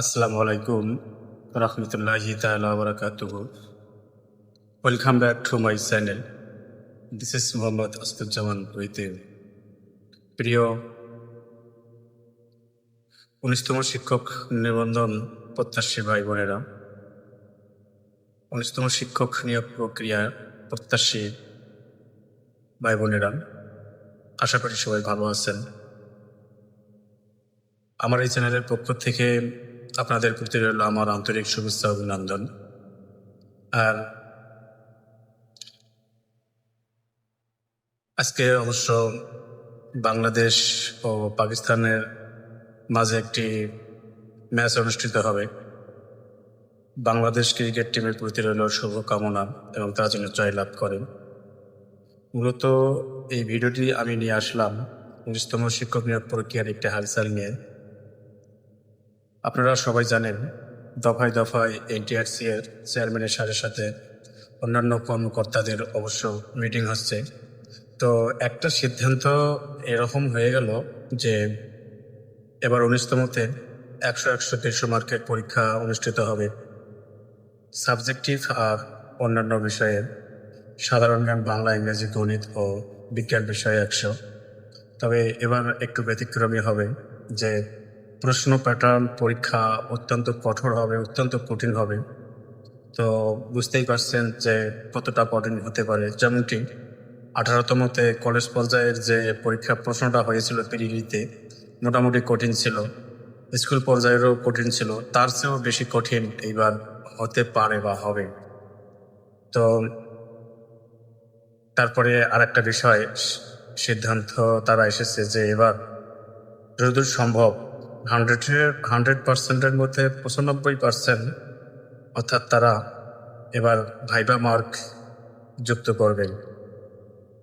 আসসালামু আলাইকুম রহমতুল্লাহি তাআলা বারাকাতুহু। Welcome back to my channel this is Mohammad Astuzzaman রহিতিম প্রিয় উনিশতম শিক্ষক নিবন্ধন প্রত্যাশী ভাই বোনেরা, উনিশতম শিক্ষক নিয়োগ প্রক্রিয়া প্রত্যাশী ভাই বোনেরা, আশা করি সবাই ভালো আছেন। আমার এই চ্যানেলের পক্ষ থেকে আপনাদের প্রতি রইল আমার আন্তরিক শুভেচ্ছা অভিনন্দন। আর আজকে অবশ্য বাংলাদেশ ও পাকিস্তানের মাঝে একটি ম্যাচ অনুষ্ঠিত হবে। বাংলাদেশ ক্রিকেট টিমের প্রতি রইল শুভকামনা এবং তারা যেন জয়লাভ করেন। মূলত এই ভিডিওটি আমি নিয়ে আসলাম, উনিশতম শিক্ষক নিয়োগ প্রক্রিয়ার একটি হালচাল নিয়ে। আপনারা সবাই জানেন, দফায় দফায় এনটিআরসি এর চেয়ারম্যানের সাথে সাথে অন্যান্য কর্মকর্তাদের অবশ্য মিটিং হচ্ছে। তো একটা সিদ্ধান্ত এরকম হয়ে গেল যে এবার উনিশতমতে একশো একশো দেড়শো মার্কের পরীক্ষা অনুষ্ঠিত হবে। সাবজেক্টিভ আর অন্যান্য বিষয়ে সাধারণ জ্ঞান, বাংলা, ইংরেজি, গণিত ও বিজ্ঞান বিষয়ে একশো। তবে এবার একটু ব্যতিক্রমী হবে যে প্রশ্ন প্যাটার্ন পরীক্ষা অত্যন্ত কঠোর হবে, অত্যন্ত কঠিন হবে। তো বুঝতেই পারছেন যে কতটা কঠিন হতে পারে। যেমনটি আঠারোতমতে কলেজ পর্যায়ের যে পরীক্ষা প্রশ্নটা হয়েছিল পিডিডিতে মোটামুটি কঠিন ছিল। স্কুল পর্যায়েরও কঠিন ছিল। তার চেয়েও বেশি কঠিন এইবার হতে পারে বা হবে। তো তারপরে আর একটা বিষয়, সিদ্ধান্ত তারা এসেছে যে এবার যতদূর সম্ভব হান্ড্রেডের হান্ড্রেড পার্সেন্টের মধ্যে পঁচানব্বই পার্সেন্ট অর্থাৎ তারা এবার ভাইবা মার্ক যুক্ত করবেন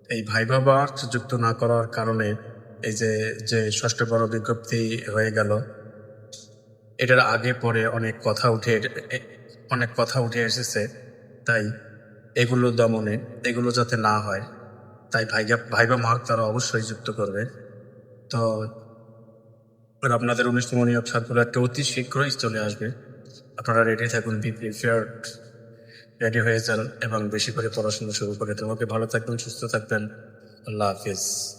এই ভাইবা মার্ক যুক্ত না করার কারণে এই যে যে ষষ্ঠ বড় বিজ্ঞপ্তি হয়ে গেল, এটার আগে পরে অনেক কথা উঠে, অনেক কথা উঠে এসেছে। তাই এগুলো দমনে, এগুলো যাতে না হয়, তাই ভাইবা ভাইবা মার্ক তারা অবশ্যই যুক্ত করবে। তো আর আপনাদের অনুষ্ঠানীয় একটা অতি শীঘ্রই চলে আসবে। আপনারা রেডি থাকুন বি প্রিপেয়ার রেডি হয়ে যান এবং বেশি করে পড়াশোনা শুরু করে। তোমাকে ভালো থাকবেন, সুস্থ থাকবেন। আল্লাহ হাফিজ।